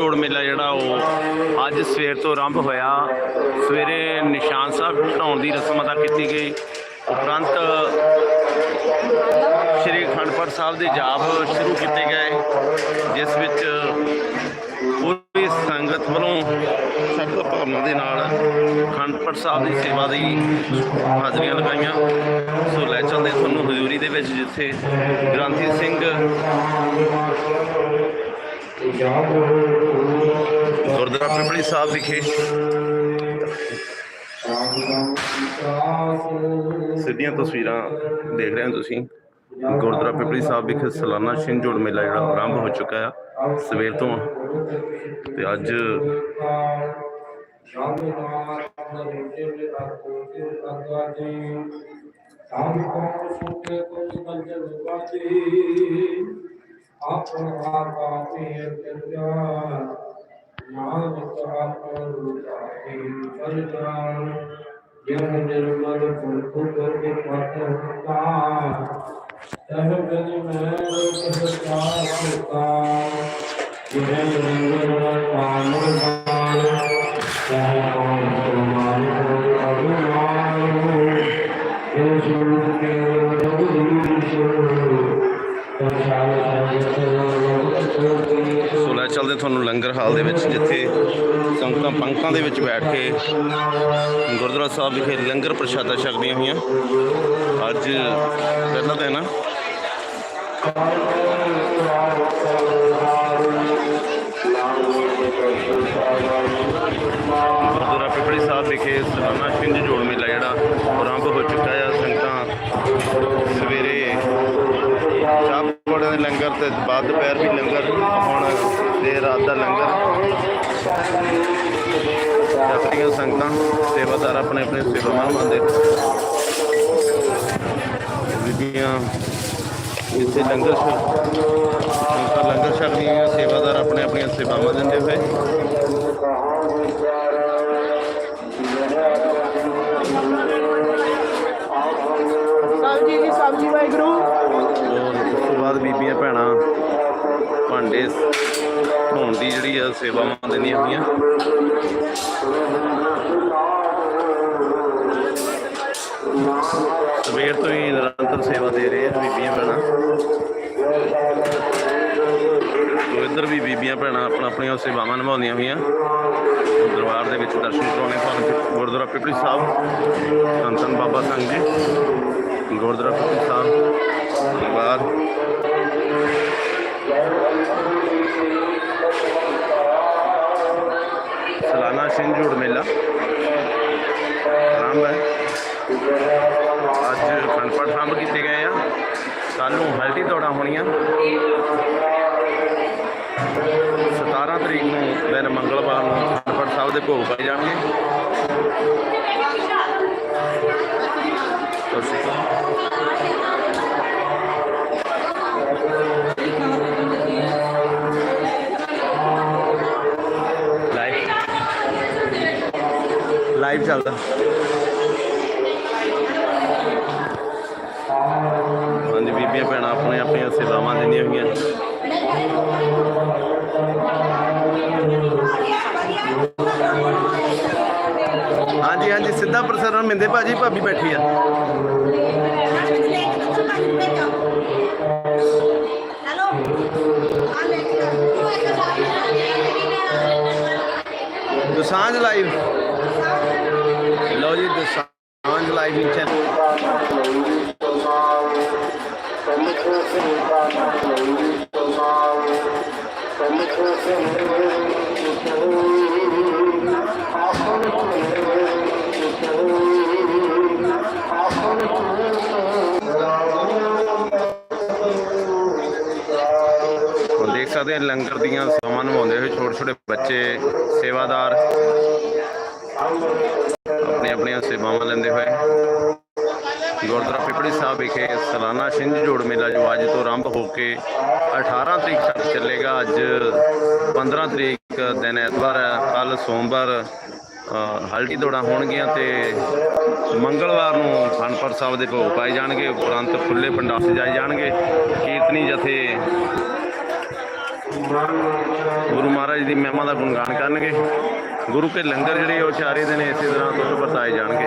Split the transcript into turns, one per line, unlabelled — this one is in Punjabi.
ਜੋੜ ਮੇਲਾ ਜਿਹੜਾ ਉਹ ਅੱਜ ਸਵੇਰ ਤੋਂ ਆਰੰਭ ਹੋਇਆ। ਸਵੇਰੇ ਨਿਸ਼ਾਨ ਸਾਹਿਬ ਢਾਉਣ ਦੀ ਰਸਮ ਅਦਾ ਕੀਤੀ ਗਈ। ਉਪਰੰਤ ਸ਼੍ਰੀ ਖੰਡਪੜ ਸਾਹਿਬ ਦੇ ਜਾਪ ਸ਼ੁਰੂ ਕੀਤੇ ਗਏ, ਜਿਸ ਵਿੱਚ ਪੂਰੀ ਸੰਗਤ ਵੱਲੋਂ ਸ਼ਬਦ ਭਾਵਨਾ ਦੇ ਨਾਲ ਖੰਡਪੜ ਸਾਹਿਬ ਦੀ ਸੇਵਾ ਦੀ ਹਾਜ਼ਰੀਆਂ ਲਗਾਈਆਂ। ਸੋ ਲੈ ਚੱਲਦੇ ਤੁਹਾਨੂੰ ਹਜ਼ੂਰੀ ਦੇ ਵਿੱਚ, ਜਿੱਥੇ ਗ੍ਰਾਂਥੀ ਸਿੰਘ ਗੁਰਦੁਆਰਾ ਪਿਪਲੀ ਸਾਹਿਬ ਵਿਖੇ ਸਿੱਧੀਆਂ ਤਸਵੀਰਾਂ ਦੇਖ ਰਹੇ ਹੋ ਤੁਸੀਂ ਗੁਰਦੁਆਰਾ ਪਿਪਲੀ ਸਾਹਿਬ ਵਿਖੇ ਸਾਲਾਨਾ ਛਿੰਝ ਜੋੜ ਮੇਲਾ ਜਿਹੜਾ ਆਰੰਭ ਹੋ ਚੁੱਕਾ ਆ ਸਵੇਰ ਤੋਂ ਤੇ ਅੱਜ
ਆਪਣ ਆਪਾ ਪੀਰ ਕਿਰਜਾ ਨਾਨਕ ਆਪਣ ਰੂਪਾਈ ਚਲ ਜਾਣ ਜਿਨ ਨਿਰਮਲ ਫੁਲ ਫੁਲ ਕੇ ਪਤ ਹੁੰਦਾ ਤਹ ਬਿਨ ਮੈਂ ਰੂਪ
ਲੰਗਰ ਹਾਲ ਦੇ ਵਿੱਚ ਜਿੱਥੇ ਸੰਗਤਾਂ ਪੰਕਤਾਂ ਦੇ ਵਿੱਚ ਬੈਠ ਕੇ ਗੁਰਦੁਆਰਾ ਸਾਹਿਬ ਵਿਖੇ ਲੰਗਰ ਪ੍ਰਸ਼ਾਦਾ ਛਕਦੀਆਂ ਹੋਈਆਂ। ਅੱਜ ਪਹਿਲਾ ਦਿਨ ਆ। ਗੁਰਦੁਆਰਾ ਪਿਪੜੀ ਸਾਹਿਬ ਵਿਖੇ ਸਾਲਾਨਾ ਛਿੰਝ ਜੋੜ ਮੇਲਾ ਜਿਹੜਾ ਆਰੰਭ ਹੋ ਚੁੱਕਾ ਹੈ ਸੰਗਤਾਂ ਸਵੇਰੇ ਚਾਹ ਪਕੌੜਿਆਂ ਦੇ ਲੰਗਰ ਤੇ ਬਾਅਦ ਦੁਪਹਿਰ ਵੀ ਲੰਗਰ, ਹੁਣ ਦੇ ਰਾਤ ਦਾ ਲੰਗਰ। ਆਪਣੀਆਂ ਸੰਗਤਾਂ, ਸੇਵਾਦਾਰ ਆਪਣੇ ਆਪਣੇ ਸੇਵਾਵਾਂ ਮੰਨਦੇ ਬੀਬੀਆਂ ਇੱਥੇ ਲੰਗਰ ਛਕ, ਸੰਗਤਾਂ ਲੰਗਰ ਛਕਦੀਆਂ ਸੇਵਾਦਾਰ ਆਪਣੇ ਆਪਣੀਆਂ ਸੇਵਾਵਾਂ ਦਿੰਦੇ ਹੋਏ ਭਾਂਡੇ ਧੋਣ ਦੀ ਜਿਹੜੀ ਆ ਸੇਵਾਵਾਂ ਦਿੰਦੀਆਂ ਹੋਈਆਂ। ਸਵੇਰ ਤੋਂ ਹੀ ਨਿਰੰਤਰ ਸੇਵਾ ਦੇ ਰਹੇ ਆ ਬੀਬੀਆਂ ਭੈਣਾਂ। ਤੋ ਇੱਧਰ ਵੀ ਬੀਬੀਆਂ ਭੈਣਾਂ ਆਪਣਾ ਆਪਣੀਆਂ ਸੇਵਾਵਾਂ ਨਿਭਾਉਂਦੀਆਂ ਹੋਈਆਂ। ਦਰਬਾਰ ਦੇ ਵਿੱਚ ਦਰਸ਼ਨ ਕਰਾਉਣੇ ਤੁਹਾਨੂੰ ਗੁਰਦੁਆਰਾ ਪਿਪਲੀ ਸਾਹਿਬ, ਧੰਨ ਧੰਨ ਬਾਬਾ ਸੰਘ ਜੀ, ਗੁਰਦੁਆਰਾ ਪਿਪਲੀ ਸਾਹਿਬ ਦਰਬਾਰ ਸਾਲਾਨਾ ਸਿੰਘ ਜੋੜ ਮੇਲਾ। ਆਰੰਭ ਹੈ। ਅੱਜ ਖੰਡਪੜ ਆਰੰਭ ਕੀਤੇ ਗਏ ਆ। ਕੱਲ ਨੂੰ ਹਲਦੀ ਦੌੜਾਂ ਹੋਣੀਆਂ। 17 ਤਰੀਕ ਨੂੰ ਦਿਨ ਮੰਗਲਵਾਰ ਨੂੰ ਖੰਡਪੜ ਸਾਹਿਬ ਦੇ ਭੋਗ ਪਾਏ ਜਾਣਗੇ। ਲਾਈਵ ਚੱਲਦਾ। ਹਾਂਜੀ, ਬੀਬੀਆਂ ਭੈਣਾਂ ਆਪਣੇ ਆਪਣੀਆਂ ਸੇਵਾਵਾਂ ਦਿੰਦੀਆਂ ਹੋਈਆਂ। ਹਾਂਜੀ ਹਾਂਜੀ, ਸਿੱਧਾ ਪ੍ਰਸਾਰਣ ਮਿੰਦੇ ਭਾਜੀ, ਭਾਬੀ ਬੈਠੀ ਆ। ਦੁਸਾਂਝ ਲਾਈਵ। ਲਓ ਜੀ, ਦੁਸਾਂਝ ਲਾਈਵ ਹੀ ਚੈਨਲ ਦੇਖ ਸਕਦੇ ਹਾਂ ਲੰਗਰ ਦੀਆਂ ਸੇਵਾਵਾਂ ਨਿਭਾਉਂਦੇ ਹੋਏ ਛੋਟੇ ਛੋਟੇ ਬੱਚੇ, ਸੇਵਾਦਾਰ। ਆਪਣੀਆਂ ਸੇਵਾਵਾਂ ਲੈਂਦੇ ਹੋਏ ਗੁਰਦੁਆਰਾ ਪਿਪੜੀ ਸਾਹਿਬ ਵਿਖੇ ਸਾਲਾਨਾ ਛਿੰਝ ਜੋੜ ਮੇਲਾ ਜੋ ਅੱਜ ਤੋਂ ਆਰੰਭ ਹੋ ਕੇ 18 ਤਰੀਕ ਤੱਕ ਚੱਲੇਗਾ। ਅੱਜ 15 ਤਰੀਕ ਦਿਨ ਐਤਵਾਰ ਹੈ ਕੱਲ ਸੋਮਵਾਰ ਹਲਟੀ ਦੌੜਾਂ ਹੋਣਗੀਆਂ ਤੇ ਮੰਗਲਵਾਰ ਨੂੰ ਖਾਨਪੁਰ ਸਾਹਿਬ ਦੇ ਭੋਗ ਪਾਏ ਜਾਣਗੇ। ਉਪਰੰਤ ਖੁੱਲੇ ਪੰਡਾਲ ਸਜਾਏ ਜਾਣਗੇ। ਕੀਰਤਨੀ ਜਥੇ
ਗੁਰੂ ਮਹਾਰਾਜ ਦੀ ਮਹਿਮਾ ਦਾ ਗੁਣਗਾਨ ਕਰਨਗੇ। ਗੁਰੂ ਕੇ ਲੰਗਰ ਜਿਹੜੇ ਉਹ ਚਾਰੇ ਦਿਨ ਇਸੇ ਤਰ੍ਹਾਂ ਤੋਂ ਵਰਤਾਏ ਜਾਣਗੇ।